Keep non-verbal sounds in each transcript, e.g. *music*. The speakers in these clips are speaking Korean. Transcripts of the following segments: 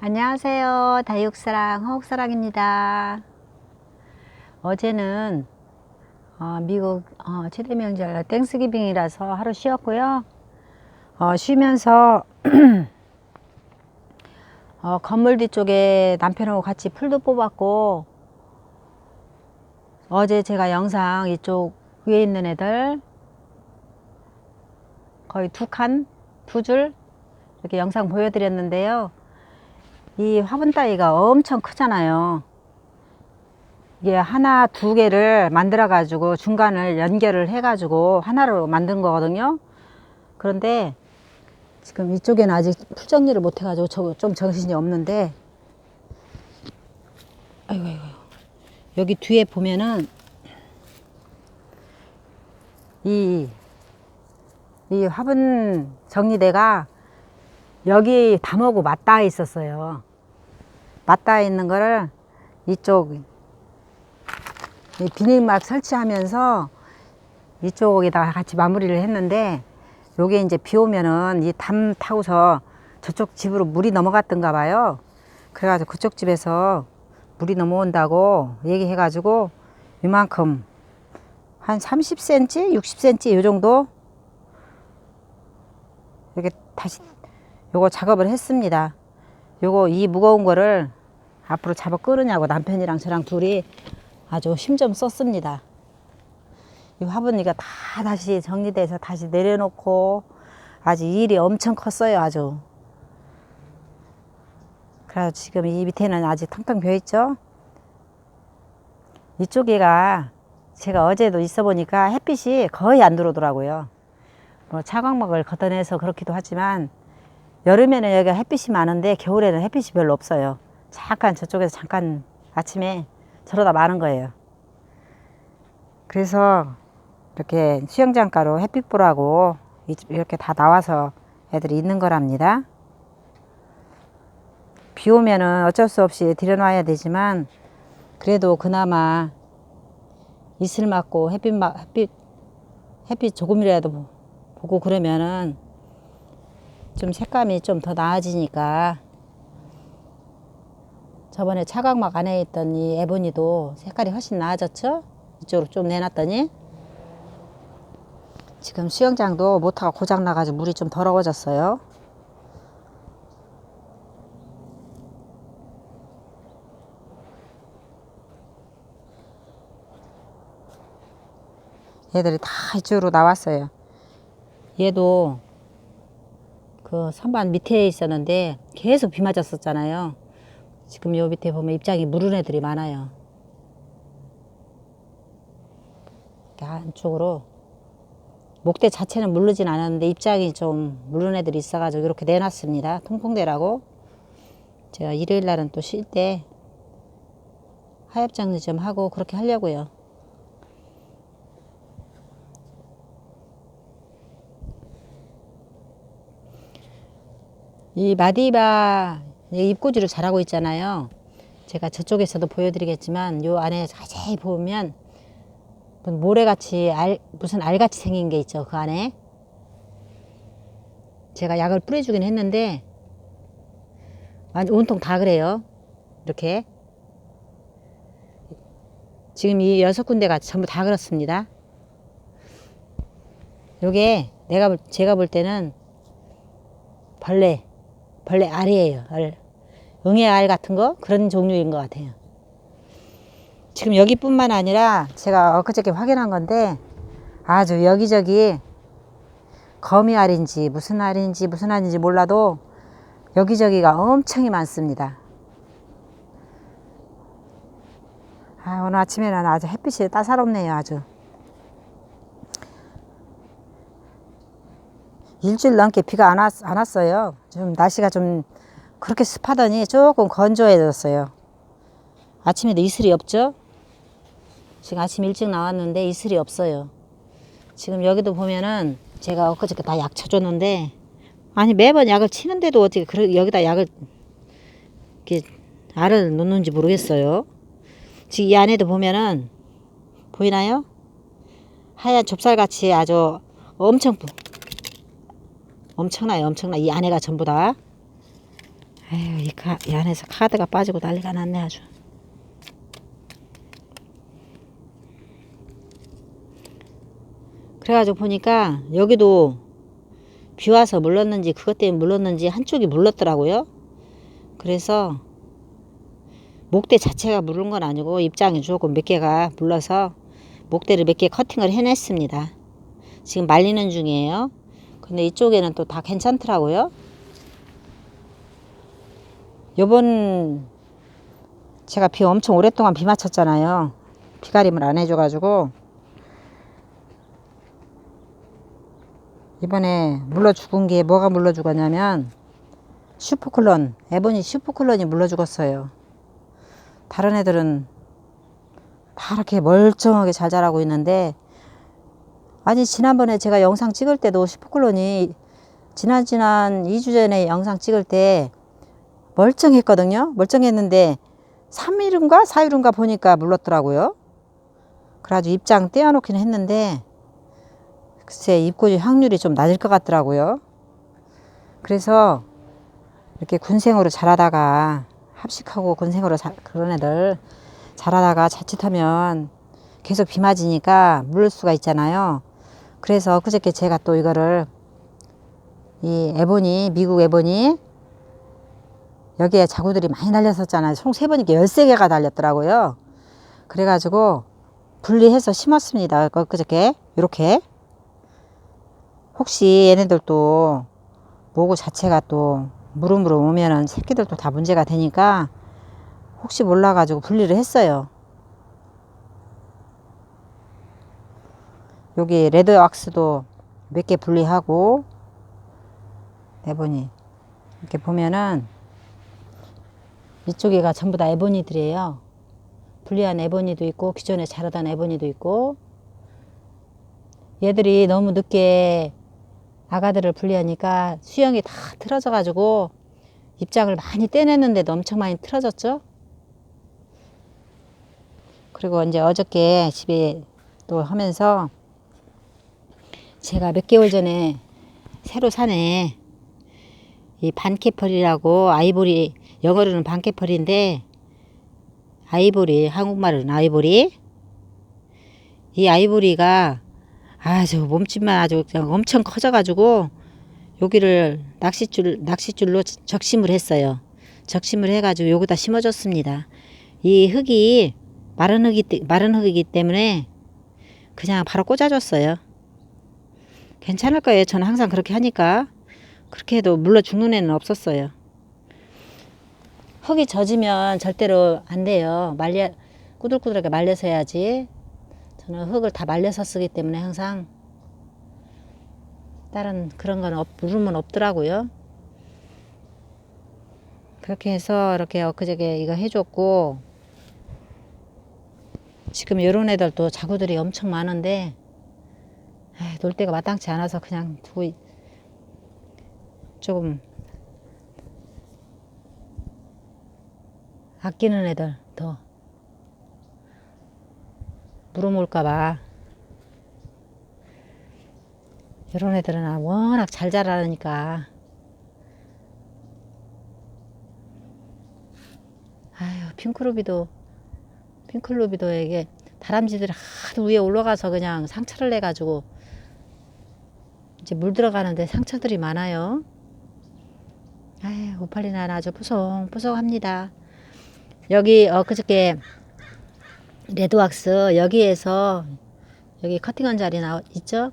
안녕하세요. 다육사랑 허옥사랑입니다. 어제는 어, 미국 어, 최대 명절 땡스기빙이라서 하루 쉬었고요. 어, 쉬면서 *clears throat* 어, 건물 뒤쪽에 남편하고 같이 풀도 뽑았고 어제 제가 영상 이쪽 위에 있는 애들 거의 두 칸, 두 줄 이렇게 영상 보여드렸는데요. 이 화분 따위가 엄청 크잖아요. 이게 하나, 두 개를 만들어 가지고 중간을 연결을 해 가지고 하나로 만든 거거든요. 그런데 지금 이쪽에는 아직 풀 정리를 못 해 가지고 저 좀 정신이 없는데 아이고 아이고 여기 뒤에 보면은 이, 이 화분 정리대가 여기 담하고 맞닿아 있었어요. 맞닿아 있는 거를 이쪽 이 비닐막 설치하면서 이쪽에다가 같이 마무리를 했는데 요게 이제 비 오면은 이 담 타고서 저쪽 집으로 물이 넘어갔던가 봐요. 그래가지고 그쪽 집에서 물이 넘어온다고 얘기해가지고 이만큼 한 30cm, 60cm 요 정도 이렇게 다시 요거 작업을 했습니다. 요거 이 무거운 거를 앞으로 잡아 끌으냐고 남편이랑 저랑 둘이 아주 힘 좀 썼습니다. 이 화분이가 다 다시 정리돼서 다시 내려놓고 아주 일이 엄청 컸어요 아주. 그래서 지금 이 밑에는 아직 텅텅 비어 있죠? 이쪽에가 제가 어제도 있어 보니까 햇빛이 거의 안 들어오더라고요. 뭐 차광막을 걷어내서 그렇기도 하지만 여름에는 여기가 햇빛이 많은데 겨울에는 햇빛이 별로 없어요 잠깐 저쪽에서 잠깐 아침에 저러다 마는 거예요 그래서 이렇게 수영장가로 햇빛 보라고 이렇게 다 나와서 애들이 있는 거랍니다. 비 오면은 어쩔 수 없이 들여놔야 되지만 그래도 그나마 이슬 맞고 햇빛 막 햇빛 햇빛 조금이라도 보고 그러면은 좀 색감이 좀 더 나아지니까 저번에 차광막 안에 있던 이 에보니도 색깔이 훨씬 나아졌죠? 이쪽으로 좀 내놨더니 지금 수영장도 모터가 고장 나가지고 물이 좀 더러워졌어요. 얘들이 다 이쪽으로 나왔어요. 얘도 그 선반 밑에 있었는데 계속 비 맞았었잖아요. 지금 요 밑에 보면 입장이 무른 애들이 많아요. 안쪽으로 목대 자체는 물르진 않았는데 입장이 좀 물른 애들이 있어가지고 이렇게 내놨습니다. 통풍대라고. 제가 일요일 날은 또 쉴 때 하엽 정리 좀 하고 그렇게 하려고요. 이 마디바 입꼬지로 자라고 있잖아요. 제가 저쪽에서도 보여드리겠지만 요 안에 자세히 보면 모래같이 알, 무슨 알같이 생긴 게 있죠. 그 안에. 제가 약을 뿌려주긴 했는데, 완전 온통 다 그래요. 이렇게. 지금 이 여섯 군데가 전부 다 그렇습니다. 요게 내가, 볼- 제가 볼 때는 벌레, 벌레 알이에요. 알. 응애 알 같은 거? 그런 종류인 것 같아요. 지금 여기뿐만 아니라 제가 엊그저께 확인한 건데 아주 여기저기 거미 알인지 무슨 알인지 무슨 알인지 몰라도 여기저기가 엄청이 많습니다. 아, 오늘 아침에는 아주 햇빛이 따사롭네요, 아주. 일주일 넘게 비가 안, 왔, 안 왔어요. 좀 날씨가 좀 그렇게 습하더니 조금 건조해졌어요. 아침에도 이슬이 없죠? 지금 아침 일찍 나왔는데 이슬이 없어요. 지금 여기도 보면은 제가 엊그저께 다 약 쳐줬는데 아니 매번 약을 치는데도 어떻게 그래 여기다 약을 이렇게 알을 놓는지 모르겠어요. 지금 이 안에도 보면은 보이나요? 하얀 좁쌀같이 아주 엄청 엄청나요 엄청나 이 안에가 전부 다 에휴, 이, 카, 이 안에서 카드가 빠지고 난리가 났네 아주. 그래가지고 보니까 여기도 비 와서 물렀는지 그것 때문에 물렀는지 한쪽이 물렀더라고요. 그래서 목대 자체가 물른 건 아니고 입장이 조금 몇 개가 물러서 목대를 몇 개 커팅을 해냈습니다. 지금 말리는 중이에요. 근데 이쪽에는 또 다 괜찮더라고요. 요번 제가 비 엄청 오랫동안 비 맞췄잖아요. 비가림을 안 해줘가지고 이번에 물러 죽은 게 뭐가 물러 죽었냐면 슈퍼클론 에보니 슈퍼클론이 물러 죽었어요. 다른 애들은 다 이렇게 멀쩡하게 잘 자라고 있는데 아니 지난번에 제가 영상 찍을 때도 슈퍼클론이 지난 지난 2주 전에 영상 찍을 때 멀쩡했거든요. 멀쩡했는데 3일인가 4일인가 보니까 물렀더라고요. 그래가지고 입장 떼어놓긴 했는데 글쎄 입고지 확률이 좀 낮을 것 같더라고요. 그래서 이렇게 군생으로 자라다가 합식하고 군생으로 자, 그런 애들 자라다가 자칫하면 계속 비 맞으니까 물을 수가 있잖아요. 그래서 그저께 제가 또 이거를 이 에보니 미국 에보니 여기에 자구들이 많이 달렸었잖아요. 총 세 번이니까 13개가 달렸더라고요. 그래가지고 분리해서 심었습니다. 그- 그저께 이렇게 혹시 얘네들도 모구 자체가 또 무름으로 오면은 새끼들도 다 문제가 되니까 혹시 몰라가지고 분리를 했어요. 여기 레드 왁스도 몇 개 분리하고 에보니 이렇게 보면은 이쪽에가 전부 다 에보니들이에요. 분리한 에보니도 있고 기존에 자라던 에보니도 있고 얘들이 너무 늦게 아가들을 분리하니까 수영이 다 틀어져 가지고 입장을 많이 떼냈는데도 엄청 많이 틀어졌죠. 그리고 이제 어저께 집에 또 하면서 제가 몇 개월 전에 새로 사네 이 반캐펄이라고 아이보리 영어로는 반캐펄인데 아이보리 한국말은 아이보리 이 아이보리가 아주 몸집만 아주 그냥 엄청 커져가지고 여기를 낚싯줄 낚싯줄로 적심을 했어요. 적심을 해가지고 여기다 심어줬습니다. 이 흙이 마른 흙이 때- 마른 흙이기 때문에 그냥 바로 꽂아줬어요. 괜찮을 거예요. 저는 항상 그렇게 하니까 그렇게 해도 물러 죽는 애는 없었어요. 흙이 젖으면 절대로 안 돼요. 말려 꾸들꾸들하게 말려서 해야지. 저는 흙을 다 말려서 쓰기 때문에 항상 다른 그런 건 없, 물음은 없더라고요. 그렇게 해서 이렇게 엊그저께 이거 해줬고 지금 요런 애들도 자구들이 엄청 많은데 에이, 놀 데가 마땅치 않아서 그냥 두고 있- 조금 아끼는 애들 더 물어볼까봐. 이런 애들은 아, 워낙 잘 자라니까. 아유 핑크루비도 핑클루비도 이게 다람쥐들이 하도 위에 올라가서 그냥 상처를 내가지고 이제 물 들어가는데 상처들이 많아요. 아유 오팔리나는 아주 푸송푸송합니다. 여기 엊그저께 레드왁스 여기에서 여기 커팅한 자리 나 있죠?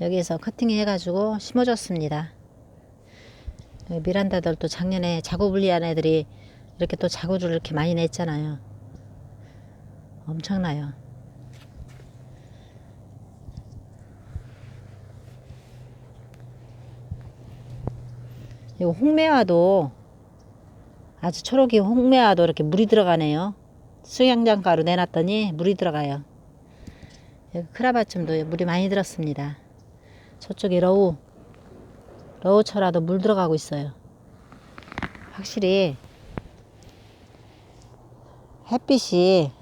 여기에서 커팅해 가지고 심어줬습니다. 미란다들도 작년에 자구 분리한 애들이 이렇게 또 자구를 이렇게 많이 냈잖아요. 엄청나요. 이거 홍매화도 아주 초록이 홍매화도 이렇게 물이 들어가네요. 수영장가루 내놨더니 물이 들어가요. 여기 크라바춤도 물이 많이 들었습니다. 저쪽에 러우 러우철화도 물 들어가고 있어요. 확실히 햇빛이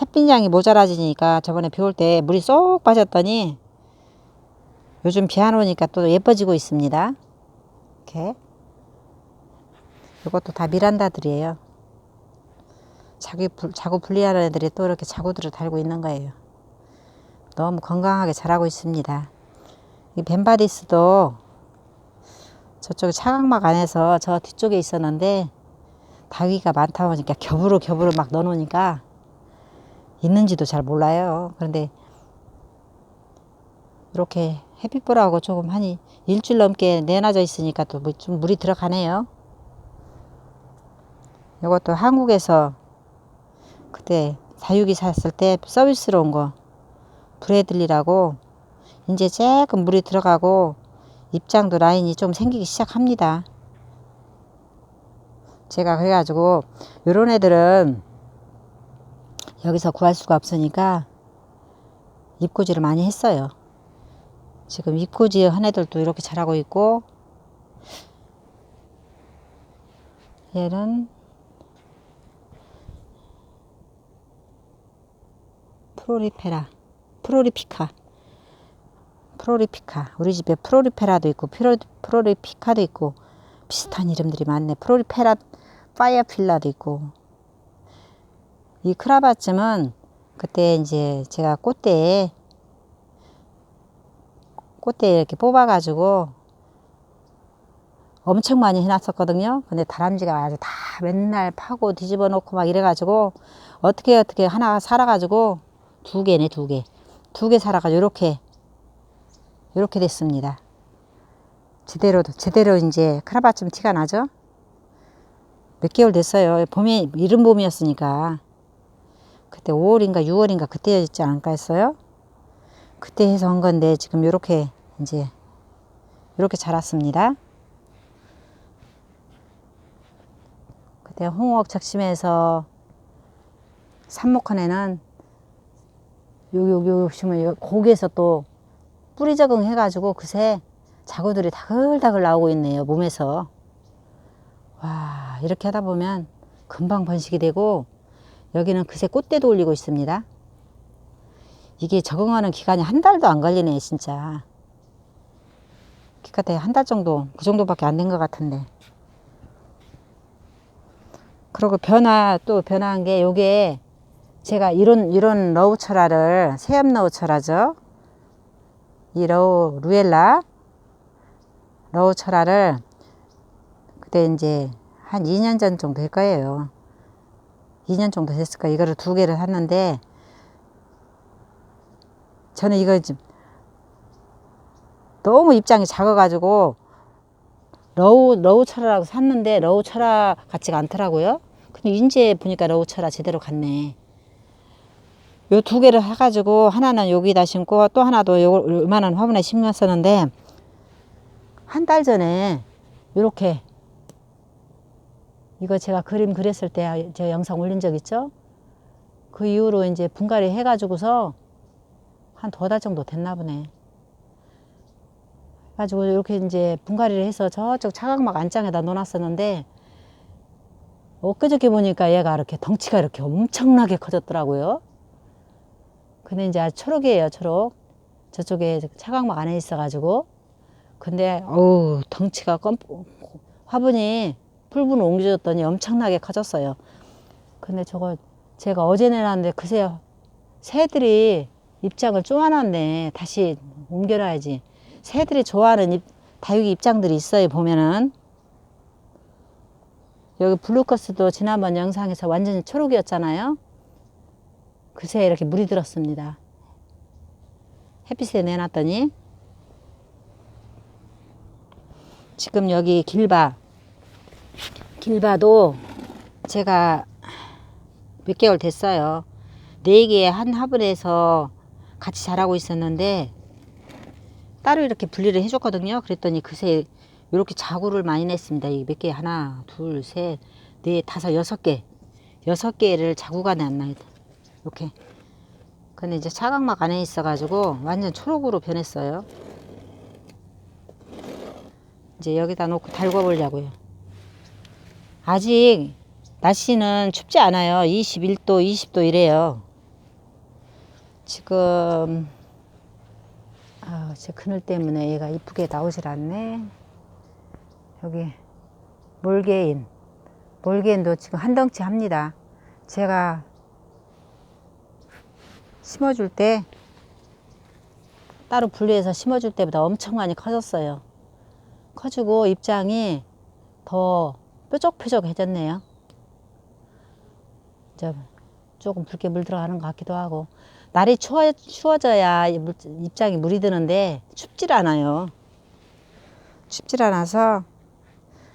햇빛량이 모자라지니까 저번에 비 올 때 물이 쏙 빠졌더니 요즘 비 안 오니까 또 예뻐지고 있습니다. 이렇게 이것도 다 미란다들이에요. 자기 불- 자구 분리하는 애들이 또 이렇게 자구들을 달고 있는 거예요. 너무 건강하게 자라고 있습니다. 이 벤바디스도 저쪽에 차각막 안에서 저 뒤쪽에 있었는데 다위가 많다 보니까 겹으로 겹으로 막 넣어놓으니까 있는지도 잘 몰라요. 그런데 이렇게 햇빛보라고 조금 한 이- 일주일 넘게 내놔져 있으니까 또 좀 물이 들어가네요. 이것도 한국에서 그때 다육이 샀을 때 서비스로 온 거 브레들리라고 이제 조금 물이 들어가고 입장도 라인이 좀 생기기 시작합니다. 제가 그래가지고 요런 애들은 여기서 구할 수가 없으니까 입고지를 많이 했어요. 지금 입고지 한 애들도 이렇게 자라고 있고 얘는 프로리페라 프로리피카 프로리피카. 우리 집에 프로리페라도 있고 프로, 프로리피카도 있고 비슷한 이름들이 많네. 프로리페라 파이어필라도 있고. 이 크라바쯤은 그때 이제 제가 꽃대에 꽃대 이렇게 뽑아가지고 엄청 많이 해놨었거든요. 근데 다람쥐가 아주 다 맨날 파고 뒤집어 놓고 막 이래가지고 어떻게 어떻게 하나 살아가지고 두 개네 두 개. 두 개 살아가지고 이렇게 이렇게 됐습니다. 제대로 제대로 이제 크라바쯤 티가 나죠. 몇 개월 됐어요. 봄에 이른 봄이었으니까 그때 5월인가 6월인가 그때였지 않을까 했어요. 그때 해서 한 건데 지금 이렇게 이제 이렇게 자랐습니다. 그때 홍옥 적심해서 삽목헌에는 여기 여기 여기 보시면 고기에서 또 뿌리 적응해가지고 그새 자구들이 다글다글 나오고 있네요 몸에서 와 이렇게 하다 보면 금방 번식이 되고 여기는 그새 꽃대도 올리고 있습니다. 이게 적응하는 기간이 한 달도 안 걸리네 진짜. 기껏해 한달 정도 그 정도밖에 안 된 것 같은데. 그리고 변화 또 변화한 게 요게 제가 이런 이런 러우 철화를 새암 러우 철화죠? 이 러우 루엘라 러우 철화를 그때 이제 한 2년 전 정도 될 거예요. 2년 정도 됐을 거예요. 이거를 두 개를 샀는데 저는 이거 좀 너무 입장이 작아가지고 러우 러우 철화라고 샀는데 러우 철화 같지가 않더라고요. 근데 이제 보니까 러우 철화 제대로 갔네. 요 두 개를 해가지고 하나는 여기다 심고 또 하나도 요 요만한 화분에 심었었는데 한 달 전에 요렇게 이거 제가 그림 그렸을 때 제가 영상 올린 적 있죠? 그 이후로 이제 분갈이 해가지고서 한 두 달 정도 됐나 보네. 가지고 이렇게 이제 분갈이를 해서 저쪽 차각막 안장에다 놓았었는데 엊그저께 보니까 얘가 이렇게 덩치가 이렇게 엄청나게 커졌더라고요. 근데 이제 아주 초록이에요, 초록. 저쪽에 차각막 안에 있어가지고. 근데 어우 덩치가 껌 화분이 풀분을 옮겨줬더니 엄청나게 커졌어요. 근데 저거 제가 어제 내놨는데 그새 새들이 입장을 쪼아놨네. 다시 옮겨놔야지. 새들이 좋아하는 입, 다육이 입장들이 있어요. 보면은 여기 블루커스도 지난번 영상에서 완전히 초록이었잖아요. 그새 이렇게 물이 들었습니다. 햇빛에 내놨더니 지금 여기 길바 길바도 제가 몇 개월 됐어요. 네 개의 한 화분에서 같이 자라고 있었는데 따로 이렇게 분리를 해줬거든요. 그랬더니 그새 이렇게 자구를 많이 냈습니다. 이 몇 개? 하나, 둘, 셋, 넷, 다섯, 여섯 개. 여섯 개를 자구가 났나요? 이렇게. 근데 이제 차각막 안에 있어가지고 완전 초록으로 변했어요. 이제 여기다 놓고 달궈 보려고요. 아직 날씨는 춥지 않아요. 21도, 20도 이래요. 지금 아, 제 그늘 때문에 얘가 이쁘게 나오질 않네. 여기 몰개인 몰기엔도 지금 한 덩치 합니다. 제가 심어줄 때 따로 분리해서 심어줄 때보다 엄청 많이 커졌어요. 커지고 입장이 더 뾰족뾰족해졌네요. 이제 조금 붉게 물 들어가는 것 같기도 하고 날이 추워, 추워져야 입장이 물이 드는데 춥질 않아요. 춥질 않아서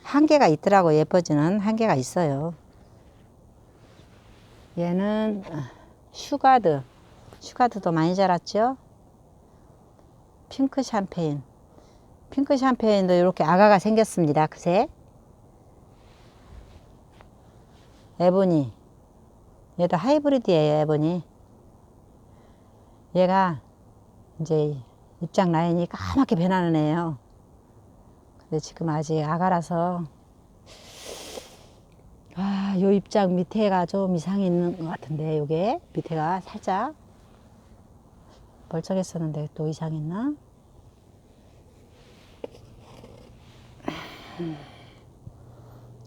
한계가 있더라고 예뻐지는 한계가 있어요. 얘는 아, 슈가드 슈가드도 많이 자랐죠. 핑크 샴페인 핑크 샴페인도 이렇게 아가가 생겼습니다. 그새 에보니 얘도 하이브리드예요 에보니 얘가 이제 입장 라인이 까맣게 변하는 애예요. 근데 지금 아직 아가라서 아, 요 입장 밑에가 좀 이상이 있는 것 같은데 요게 밑에가 살짝 멀쩡했었는데 또 이상 있나?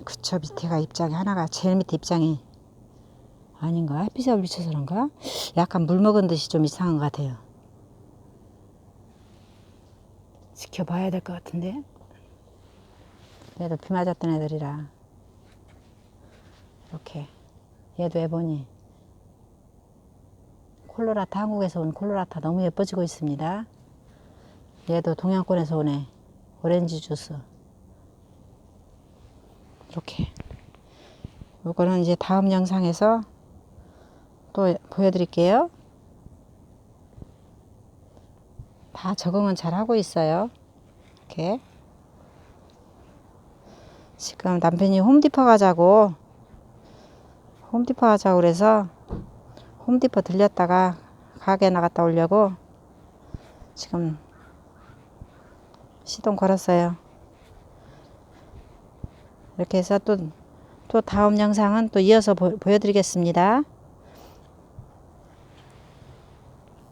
그쵸 밑에가 입장이 하나가 제일 밑에 입장이 아닌가? 햇빛에 비쳐서 그런가? 약간 물 먹은 듯이 좀 이상한 것 같아요. 지켜봐야 될 것 같은데. 얘도 비 맞았던 애들이라. 이렇게. 얘도 해보니. 콜로라타, 한국에서 온 콜로라타 너무 예뻐지고 있습니다. 얘도 동양권에서 오네. 오렌지 주스. 이렇게. 요거는 이제 다음 영상에서 또 보여드릴게요. 다 적응은 잘 하고 있어요. 이렇게. 지금 남편이 홈디퍼 가자고 홈디퍼 가자고 그래서 홈디퍼 들렸다가 가게 나갔다 오려고 지금 시동 걸었어요. 이렇게 해서 또, 또 다음 영상은 또 이어서 보, 보여드리겠습니다.